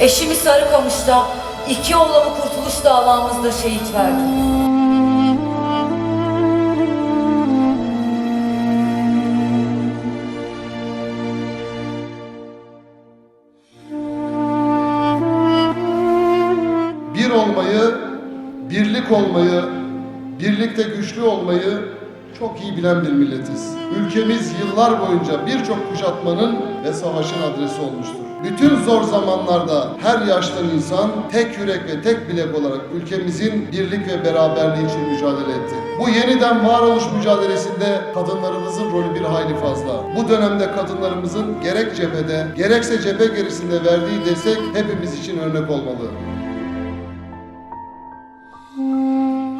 Eşimi Sarıkamış'ta, iki oğlumu kurtuluş davamızda şehit verdim. bir olmayı, birlik olmayı, birlikte güçlü olmayı çok iyi bilen bir milletiz. Ülkemiz yıllar boyunca birçok kuşatmanın ve savaşın adresi olmuştur. Bütün zor zamanlarda her yaştan insan tek yürek ve tek bilek olarak ülkemizin birlik ve beraberliği için mücadele etti. Bu yeniden varoluş mücadelesinde kadınlarımızın rolü bir hayli fazla. Bu dönemde kadınlarımızın gerek cephede gerekse cephe gerisinde verdiği destek hepimiz için örnek olmalı.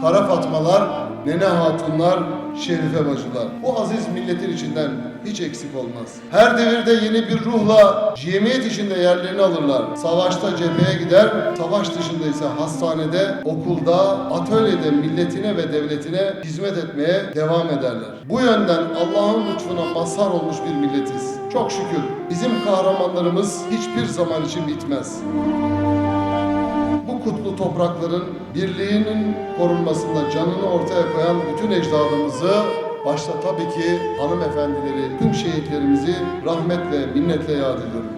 Kara Fatmalar, Nene Hatunlar, Şerife Bacılar. Bu aziz milletin içinden hiç eksik olmaz. Her devirde yeni bir ruhla cemiyet içinde yerlerini alırlar. Savaşta cepheye gider, savaş dışında ise hastanede, okulda, atölyede milletine ve devletine hizmet etmeye devam ederler. Bu yönden Allah'ın lütfuna mazhar olmuş bir milletiz. Çok şükür bizim kahramanlarımız hiçbir zaman için bitmez kutlu toprakların birliğinin korunmasında canını ortaya koyan bütün ecdadımızı başta tabii ki hanımefendileri, tüm şehitlerimizi rahmet ve minnetle yad ediyorum.